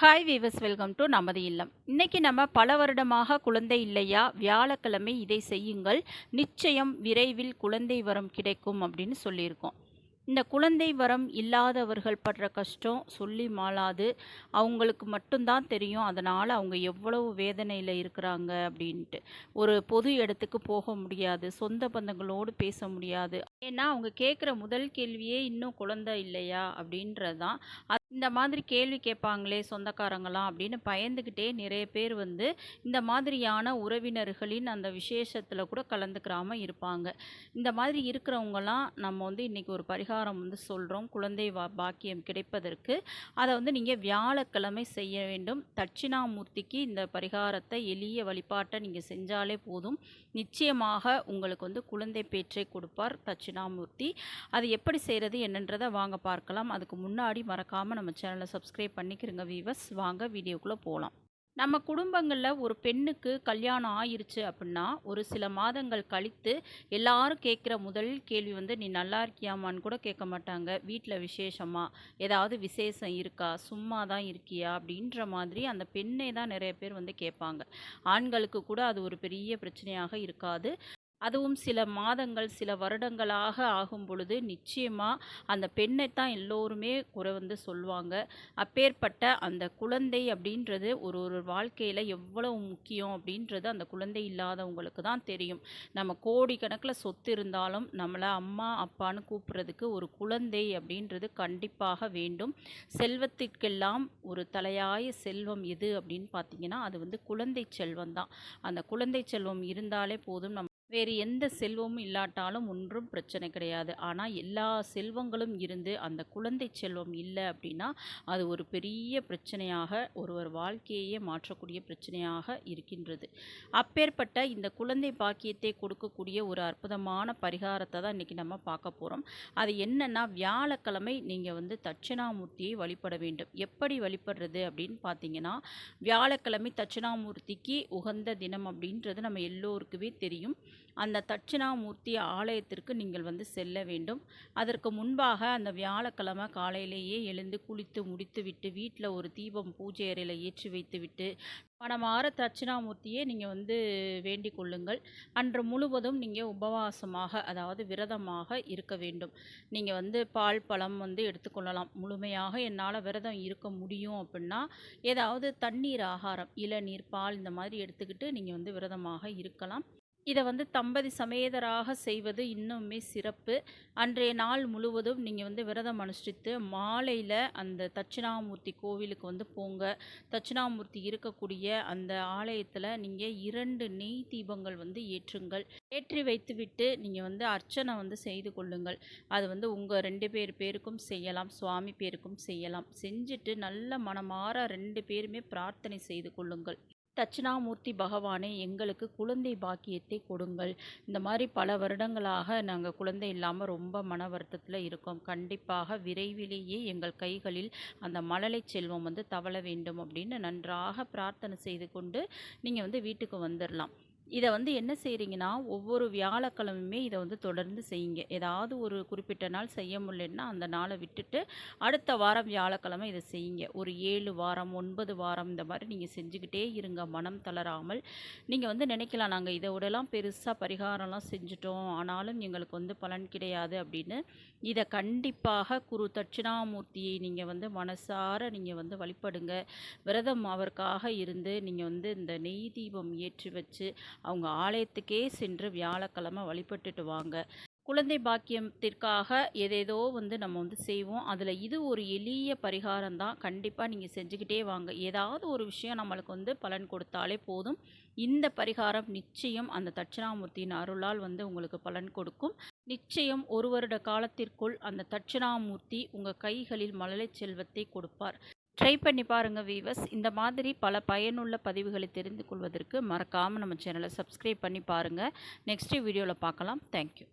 Hi viewers welcome to நமது இல்லம். இன்னைக்கு நம்ம பல வருடமாக குழந்தை இல்லையா வியாழக்கிழமை இதை செய்யுங்கள். நிச்சயம் விரைவில் குழந்தை வரம் கிடைக்கும் அப்படின்னு சொல்லியிருக்கோம். இந்த குழந்தை வரம் இல்லாதவர்கள் படுற கஷ்டம் சொல்லி மாளாது. அவங்களுக்கு மட்டும்தான் தெரியும் அதனால் அவங்க எவ்வளவு வேதனையில் இருக்கிறாங்க அப்படின்ட்டு. ஒரு பொது இடத்துக்கு போக முடியாது சொந்த பந்தங்களோடு பேச முடியாது. ஏன்னா அவங்க கேட்குற முதல் கேள்வியே இன்னும் குழந்தை இல்லையா அப்படின்றது தான் இந்த மாதிரி கேள்வி கேட்பாங்களே சொந்தக்காரங்களாம் அப்படின்னு பயந்துக்கிட்டே நிறைய பேர் வந்து இந்த மாதிரியான உறவினர்களின் அந்த விசேஷத்தில் கூட கலந்துக்கிறாமல் இருப்பாங்க. இந்த மாதிரி இருக்கிறவங்கலாம் நம்ம வந்து இன்றைக்கி ஒரு பரிகாரம் வந்து சொல்கிறோம் குழந்தை வா பாக்கியம் கிடைப்பதற்கு. அதை வந்து நீங்கள் வியாழக்கிழமை செய்ய வேண்டும். தட்சிணாமூர்த்திக்கு இந்த பரிகாரத்தை எளிய வழிபாட்டை நீங்கள் செஞ்சாலே போதும். நிச்சயமாக உங்களுக்கு வந்து குழந்தை பேற்றை கொடுப்பார் தட்சிணாமூர்த்தி. அது எப்படி செய்கிறது என்னன்றதை வாங்க பார்க்கலாம். அதுக்கு முன்னாடி மறக்காமல் நம்ம சேனலை சப்ஸ்கிரைப் பண்ணிக்கிறங்க வீவர்ஸ் வாங்க வீடியோக்குள்ளே போகலாம் நம்ம குடும்பங்களில் ஒரு பெண்ணுக்கு கல்யாணம் ஆயிருச்சு அப்படின்னா ஒரு சில மாதங்கள் கழித்து எல்லாரும் கேட்குற முதல் கேள்வி வந்து நீ நல்லா இருக்கியாமான்னு கூட கேட்க மாட்டாங்க. வீட்டில் விசேஷமா? ஏதாவது விசேஷம் இருக்கா? சும்மா தான் இருக்கியா? அப்படின்ற மாதிரி அந்த பெண்ணை தான் நிறைய பேர் வந்து கேட்பாங்க. ஆண்களுக்கு கூட அது ஒரு பெரிய பிரச்சனையாக இருக்காது. அதுவும் சில மாதங்கள் சில வருடங்களாக ஆகும் பொழுது நிச்சயமாக அந்த பெண்ணை தான் எல்லோருமே குறை வந்து சொல்லுவாங்க அப்பேற்பட்ட அந்த குழந்தை அப்படின்றது ஒரு ஒரு வாழ்க்கையில் எவ்வளவு முக்கியம் அப்படின்றது அந்த குழந்தை இல்லாதவங்களுக்கு தான் தெரியும். நம்ம கோடிக்கணக்கில் சொத்து இருந்தாலும் நம்மளை அம்மா அப்பான்னு கூப்பிட்றதுக்கு ஒரு குழந்தை அப்படின்றது கண்டிப்பாக வேண்டும். செல்வத்திற்கெல்லாம் ஒரு தலையாய செல்வம் எது அப்படின்னு பார்த்தீங்கன்னா அது வந்து குழந்தை செல்வம் தான். அந்த குழந்தை செல்வம் இருந்தாலே போதும் நம்ம வேறு எந்த செல்வமும் இல்லாட்டாலும் ஒன்றும் பிரச்சனை கிடையாது. ஆனால் எல்லா செல்வங்களும் இருந்து அந்த குழந்தை செல்வம் இல்லை அப்படின்னா அது ஒரு பெரிய பிரச்சனையாக ஒருவர் வாழ்க்கையே மாற்றக்கூடிய பிரச்சனையாக இருக்கின்றது. அப்பேற்பட்ட இந்த குழந்தை பாக்கியத்தை கொடுக்கக்கூடிய ஒரு அற்புதமான பரிகாரத்தை தான் இன்றைக்கி நம்ம பார்க்க போகிறோம் அது என்னென்னா வியாழக்கிழமை நீங்கள் வந்து தட்சிணாமூர்த்தியை வழிபட வேண்டும். எப்படி வழிபடுறது அப்படின்னு பார்த்தீங்கன்னா வியாழக்கிழமை தட்சிணாமூர்த்திக்கு உகந்த தினம் அப்படின்றது நம்ம எல்லோருக்குமே தெரியும். அந்த தட்சிணாமூர்த்தி ஆலயத்திற்கு நீங்கள் வந்து செல்ல வேண்டும். அதற்கு முன்பாக அந்த வியாழக்கிழமை காலையிலேயே எழுந்து குளித்து முடித்துவிட்டு வீட்டில் ஒரு தீபம் பூஜை அறையில் ஏற்றி வைத்துவிட்டு பணமாற தட்சிணாமூர்த்தியே நீங்கள் வந்து வேண்டிக் கொள்ளுங்கள். அன்று முழுவதும் நீங்கள் உபவாசமாக அதாவது விரதமாக இருக்க வேண்டும். நீங்கள் வந்து பால் பழம் வந்து எடுத்துக்கொள்ளலாம் முழுமையாக என்னால் விரதம் இருக்க முடியும் அப்படின்னா ஏதாவது தண்ணீர் ஆகாரம் இளநீர் பால் இந்த மாதிரி எடுத்துக்கிட்டு நீங்கள் வந்து விரதமாக இருக்கலாம். இதை வந்து தம்பதி சமேதராக செய்வது இன்னுமே சிறப்பு. அன்றைய நாள் முழுவதும் நீங்கள் வந்து விரதம் அனுஷ்டித்து மாலையில் அந்த தட்சிணாமூர்த்தி கோவிலுக்கு வந்து போங்க. தட்சிணாமூர்த்தி இருக்கக்கூடிய அந்த ஆலயத்தில் நீங்கள் இரண்டு நெய் தீபங்கள் வந்து ஏற்றுங்கள். ஏற்றி வைத்துவிட்டு நீங்கள் வந்து அர்ச்சனை வந்து செய்து கொள்ளுங்கள். அது வந்து உங்கள் ரெண்டு பேர் பேருக்கும் செய்யலாம் சுவாமி பேருக்கும் செய்யலாம். செஞ்சுட்டு நல்ல மனமாற ரெண்டு பேருமே பிரார்த்தனை செய்து கொள்ளுங்கள். தட்சிணாமூர்த்தி பகவானே எங்களுக்கு குழந்தை பாக்கியத்தை கொடுங்கள். இந்த மாதிரி பல வருடங்களாக நாங்கள் குழந்தை இல்லாமல் ரொம்ப மன வருத்தத்தில் இருக்கோம். கண்டிப்பாக விரைவிலேயே எங்கள் கைகளில் அந்த மழலை செல்வம் வந்து தவள வேண்டும் அப்படின்னு நன்றாக பிரார்த்தனை செய்து கொண்டு நீங்கள் வந்து வீட்டுக்கு வந்துடலாம் இதை வந்து என்ன செய்கிறீங்கன்னா ஒவ்வொரு வியாழக்கிழமையுமே இதை வந்து தொடர்ந்து செய்யுங்க. ஏதாவது ஒரு குறிப்பிட்ட நாள் செய்ய முடியலன்னா அந்த நாளை விட்டுட்டு அடுத்த வாரம் வியாழக்கிழமை இதை செய்யுங்க. ஒரு ஏழு வாரம் ஒன்பது வாரம் இந்த மாதிரி நீங்கள் செஞ்சுக்கிட்டே இருங்க. மனம் தளராமல். நீங்கள் வந்து நினைக்கலாம் நாங்கள் இதை விடலாம் பெருசாக பரிகாரம்லாம் செஞ்சுட்டோம். ஆனாலும் எங்களுக்கு வந்து பலன் கிடையாது அப்படின்னு. இதை கண்டிப்பாக குரு தட்சிணாமூர்த்தியை நீங்கள் வந்து மனசார நீங்கள் வந்து வழிபடுங்க. விரதம் அவருக்காக இருந்து நீங்கள் வந்து இந்த நெய் தீபம் ஏற்றி வச்சு அவங்க ஆலயத்துக்கே சென்று வியாழக்கிழமை வழிபட்டுட்டு வாங்க. குழந்தை பாக்கியத்திற்காக எதேதோ வந்து நம்ம வந்து செய்வோம். அதில் இது ஒரு எளிய பரிகாரம் தான். கண்டிப்பாக நீங்கள் செஞ்சுக்கிட்டே வாங்க. ஏதாவது ஒரு விஷயம் நம்மளுக்கு வந்து பலன் கொடுத்தாலே போதும். இந்த பரிகாரம் நிச்சயம் அந்த தட்சிணாமூர்த்தியின் அருளால் வந்து உங்களுக்கு பலன் கொடுக்கும். நிச்சயம் ஒரு வருட காலத்திற்குள் அந்த தட்சிணாமூர்த்தி உங்கள் கைகளில் மழலை செல்வத்தை கொடுப்பார். ட்ரை பண்ணி பாருங்கள் வீவர்ஸ் இந்த மாதிரி பல பயனுள்ள பதிவுகளை தெரிந்து கொள்வதற்கு மறக்காமல் நம்ம சேனலை சப்ஸ்கிரைப் பண்ணி பாருங்கள் நெக்ஸ்ட் வீடியோவில் பார்க்கலாம். தேங்க்யூ